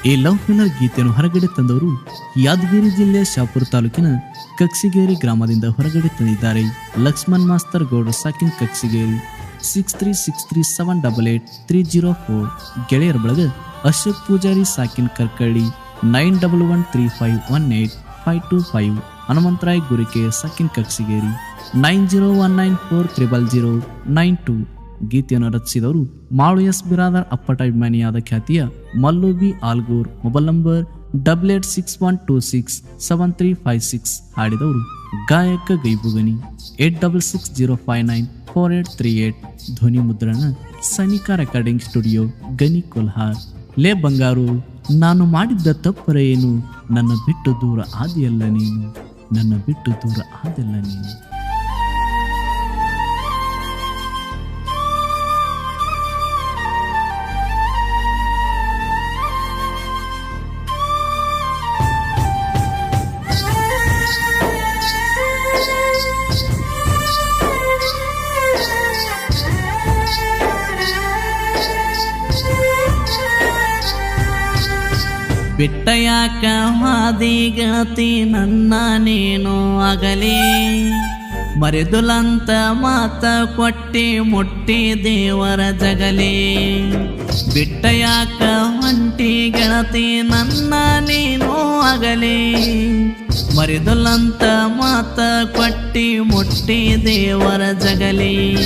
ಈ ಲವ್ ಫಿನರ್ ಗೀತೆಯನ್ನು ಹೊರಗಡೆ ತಂದವರು ಯಾದಗಿರಿ ಜಿಲ್ಲೆಯ ಶಾಪುರ ತಾಲೂಕಿನ ಕಕ್ಸಿಗೇರಿ ಗ್ರಾಮದಿಂದ ಹೊರಗಡೆ ತಂದಿದ್ದಾರೆ. Laxman master Gowda ಸಾಕಿನ್ Kaksigeri six three six three seven double eight three zero four ಗೆಳೆಯರ ಬಳಗ Ashok Pujari ಸಾಕಿನ್ Karkalli nine double one three five one eight five two five Hanumantharay Gurike ಸಾಕಿನ್ Kaksigeri nine zero one nine four triple zero nine two ಗೀತೆಯನ್ನು ರಚಿಸಿದವರು Malu S Biradar ಅಪ್ಪಟ ಅಭಿಮಾನಿಯಾದ ಖ್ಯಾತಿಯ Mallobi Algur. Mobile number double eight six one two six seven three five six ಹಾಡಿದವರು ಗಾಯಕ Gaibugani. Eight double six zero five nine four eight three eight ಧ್ವನಿ ಮುದ್ರಣ Sanika recording studio Ghani ಕೊಲ್ಹಾರ್. ಲೇ ಬಂಗಾರು, ನಾನು ಮಾಡಿದ್ದ ತಪ್ಪರ ಏನು? ನನ್ನ ಬಿಟ್ಟು ದೂರ ಆದಿಯಲ್ಲ ನೀನು. ನನ್ನ ಬಿಟ್ಟು ದೂರ ಆದಿಲ್ಲ ನೀನು. ಬಿಟ್ಟ ಯಾಕ ಮಾದಿ ಗೆಳತಿ ನನ್ನ ನೀನು ಆಗಲಿ ಮರೆದುಲಂತ ಮಾತ ಕೊಟ್ಟಿ ಮುಟ್ಟಿ ದೇವರ ಜಗಲಿ. ಬಿಟ್ಟ ಯಾಕ ಹೊಂಟಿ ಗೆಳತಿ ನನ್ನ ನೀನು ಆಗಲಿ ಮರೆದುಲಂತ ಮಾತ ಕೊಟ್ಟಿ ಮುಟ್ಟಿ ದೇವರ ಜಗಲಿ.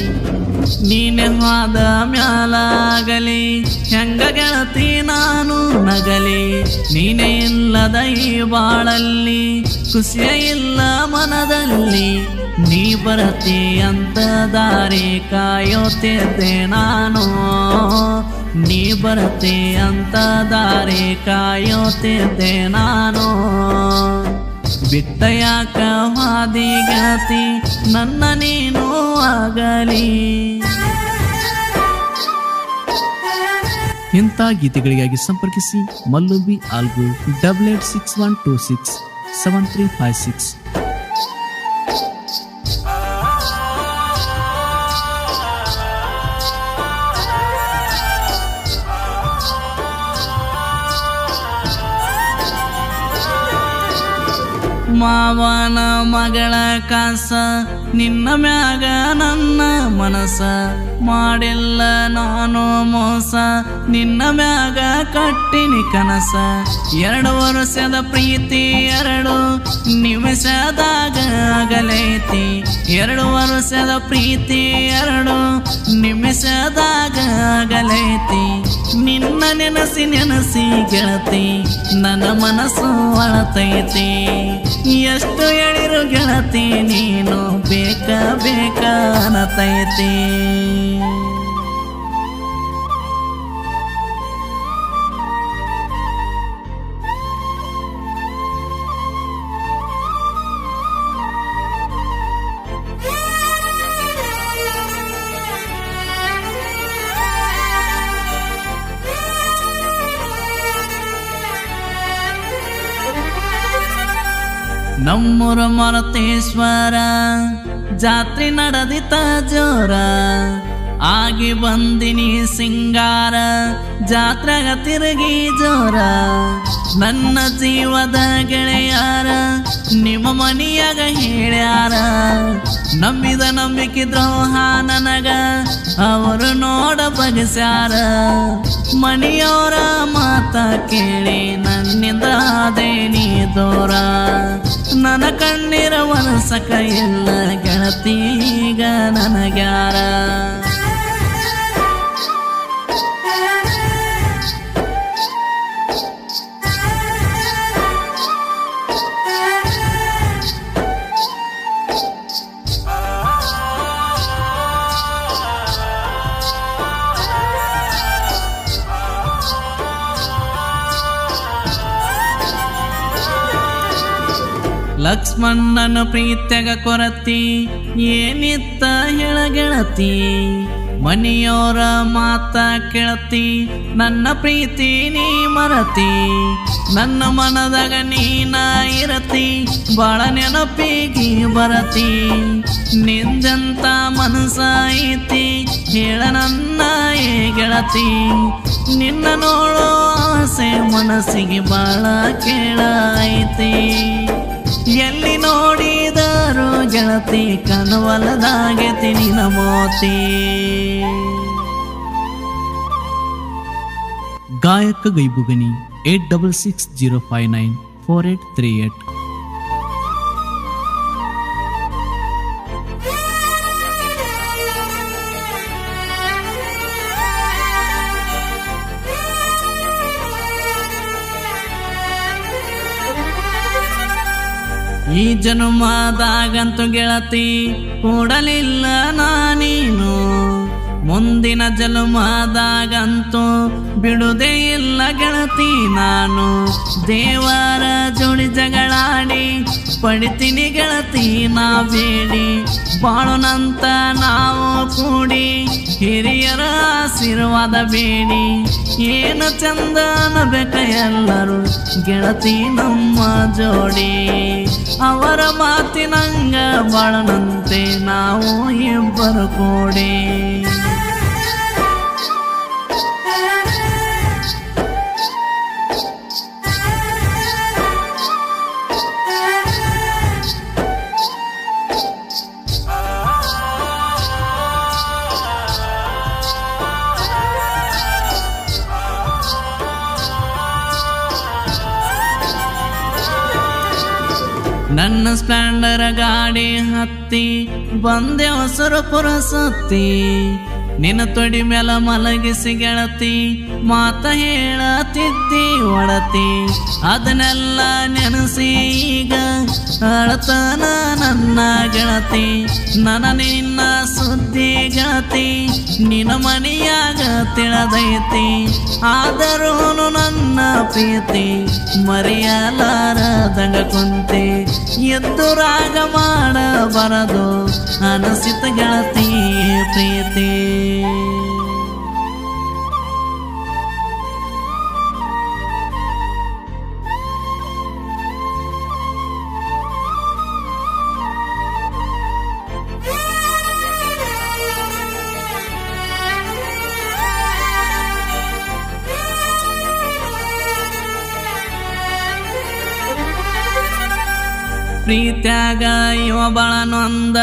ನೀನೆ ಹಾದ ಮ್ಯಾಲಾಗಲಿ, ಹೆಂಗ ಗೆಳತಿ ನಾನು ನಗಲಿ. ನೀನೆ ಇಲ್ಲದ ಈ ಬಾಳಲ್ಲಿ, ಖುಷಿಯ ಇಲ್ಲ ಮನದಲ್ಲಿ. ನೀ ಬರತಿ ಅಂತ ದಾರಿ ಕಾಯೋತಿದ್ದೆ ನಾನು. ನೀ ಬರತಿ ಅಂತ ದಾರಿ ಕಾಯೋತಿದ್ದೆ ನಾನು. ಬಿಟ್ಟ ಯಾಕ ಹಾದಿ ಗೆಳತಿ ನನ್ನ ನೀನು ಆಗಲಿ. ಇಂಥ ಗೀತೆಗಳಿಗಾಗಿ ಸಂಪರ್ಕಿಸಿ Mallubi Algu double eight six one two six seven three five six. ಮಾವನ ಮಗಳ ಕಾಸ, ನಿನ್ನ ಮ್ಯಾಗ ನನ್ನ ಮನಸ. ಮಾಡಿಲ್ಲ ನಾನು ಮೋಸ, ನಿನ್ನ ಮ್ಯಾಗ ಕಟ್ಟಿನಿ ಕನಸ. ಎರಡು ವರ್ಷದ ಪ್ರೀತಿ ಎರಡು ನಿಮಿಷದಾಗ ಆಗಲೈತಿ. ಎರಡು ವರ್ಷದ ಪ್ರೀತಿ, ಎರಡು ನಿಮಿಷದಾಗ ಆಗಲೈತಿ. ನಿನ್ನ ನೆನಸಿ ನೆನಸಿ ಗೆಳತಿ, ನನ್ನ ಮನಸ್ಸು ಅಳತೈತಿ. ಎಷ್ಟು ಹೇಳಿರು ಗೆಳತಿ, ನೀನು ಬೇಕ ಬೇಕ ಅನ್ನತೈತಿ. ನಮ್ಮೂರ ಮರತೇಶ್ವರ ಜಾತ್ರೆ ನಡೆದಿತ ಜೋರ. ಆಗಿ ಬಂದಿನಿ ಸಿಂಗಾರ, ಜಾತ್ರೆಗ ತಿರುಗಿ ಜೋರ. ನನ್ನ ಜೀವದ ಗೆಳೆಯಾರ, ನಿಮ್ಮ ಮನಿಯಾಗ ಹೇಳ್ಯಾರ. ನಂಬಿದ ನಂಬಿಕೆ ದ್ರೋಹ ನನಗ, ಅವರು ನೋಡ ಬಗಸ್ಯಾರ. ಮನೆಯವರ ಮಾತ ಕೇಳಿ ನನ್ನಿಂದ ನೀ ದೂರ. ನನ್ನ ಕಣ್ಣೀರ ಒನಸಕ ಇಲ್ಲ ಗೆಳತೀಗ ನನಗ್ಯಾರ. ಲಕ್ಷ್ಮಣ್ಣನ ಪ್ರೀತ್ಯಾಗ ಕೊರತಿ, ಏನಿತ್ತ ಹೇಳಗೆಳತಿ? ಮನಿಯೋರ ಮಾತ ಕೇಳತಿ, ನನ್ನ ಪ್ರೀತಿ ನೀ ಮರತಿ. ನನ್ನ ಮನದಾಗ ನೀನ ಇರತಿ, ಬಾಳ ನೆನಪಿಗೆ ಬರತಿ. ನಿಂದಂತ ಮನಸ ಐತಿ, ಹೇಳ ನನ್ನ ಏ ಗೆಳತಿ ನಿನ್ನ ನೋಡೋ ಆಸೆ ಮನಸ್ಸಿಗೆ ಬಾಳ ಕೇಳ ಐತಿ ಎಲ್ಲಿ ನೋಡಿದರು ಗೆಳತಿ ಕನವಲದಾಗೆತಿ ನಿನ ಮೋತಿ. ಗಾಯಕ Gaibugani eight double six zero five nine four eight three eight. ಈ ಜನ್ಮದಾಗಂತೂ ಗೆಳತಿ ಕೂಡಲಿಲ್ಲ ನಾನೀನು. ಮುಂದಿನ ಜನ್ಮದಾಗಂತೂ ಬಿಡುದೇ ಇಲ್ಲ ಗೆಳತಿ ನಾನು. ದೇವರ ಜೋಡಿ ಜಗಳಾಡಿ, ಪಡಿತೀನಿ ಗೆಳತಿ ನಾ ಬೇಡಿ ಬಾಳುನಂತ ನಾವು ಕೂಡಿ, ಹಿರಿಯರ ಆಶೀರ್ವಾದ ಬೇಡಿ. ಏನು ಚಂದ ಅನ್ನಬೇಕ ಎಲ್ಲರೂ, ಗೆಳತಿ ನಮ್ಮ ಜೋಡಿ. ಅವರ ಮಾತಿನಂಗ ಬಾಳನಂತೆ ನಾವು ಇಬ್ಬರು ಕೂಡಿ. ನನ್ನ ಸ್ಪ್ಲೆಂಡರ್ ಗಾಡಿ ಹತ್ತಿ ಬಂದೆ ಹೊಸರು ಪುರಸತ್ತಿ. ನಿನ್ನ ತೊಡಿ ಮೇಲ ಮಲಗಿಸಿ ಗೆಳತಿ, ಮಾತ ಹೇಳತಿದ್ದಿ ಒಡತಿ. ಅದನ್ನೆಲ್ಲ ನೆನಸಿ ಈಗ ಅಳತನ ನನ್ನ ಗೆಳತಿ. ನನ್ನ ನಿನ್ನ ಸುದ್ದಿ ಗೆಳತಿ, ನಿನ್ನ ಮನೆಯಾಗ ತಿಳದೈತಿ. ಆದರೂ ನನ್ನ ಪ್ರೀತಿ, ಮರೆಯಲಾರದಂಗ ಕುಂತಿ. ಎದ್ದು ರಾಗ ಮಾಡಬಾರದು, ಅನಸಿತ ಗೆಳತಿ, ಪ್ರೀತಿ. ಪ್ರೀತ್ಯಾಗ ಇವ ಬಳನೊಂದ.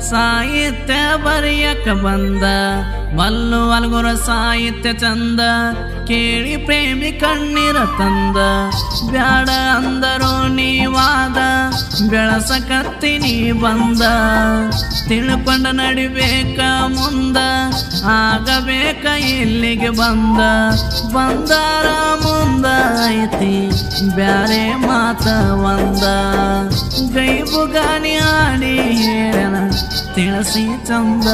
ಸಾಹಿತ್ಯ ಬರೆಯಕ ಬಂದ, ಮಲ್ಲು ಅಲ್ಗುರ ಸಾಹಿತ್ಯ ಚಂದ, ಕೇಳಿ ಪ್ರೇಮಿ ಕಣ್ಣೀರ ತಂದ. ಬ್ಯಾಡ ಅಂದರು ನೀವಾದ ನೀ ಬಂದ. ತಿಳ್ಕೊಂಡ ನಡಿಬೇಕ ಮುಂದ, ಆಗಬೇಕ ಇಲ್ಲಿಗೆ ಬಂದ. ಬಂದಾರ ಮುಂದ ಐತಿ, ಬ್ಯಾರೆ ಮಾತ ಒಂದ. ಗೈಬುಗಾನಿ ಆಡಿ ಹೇಳನ ತಿಳಿಸಿ ಚಂದ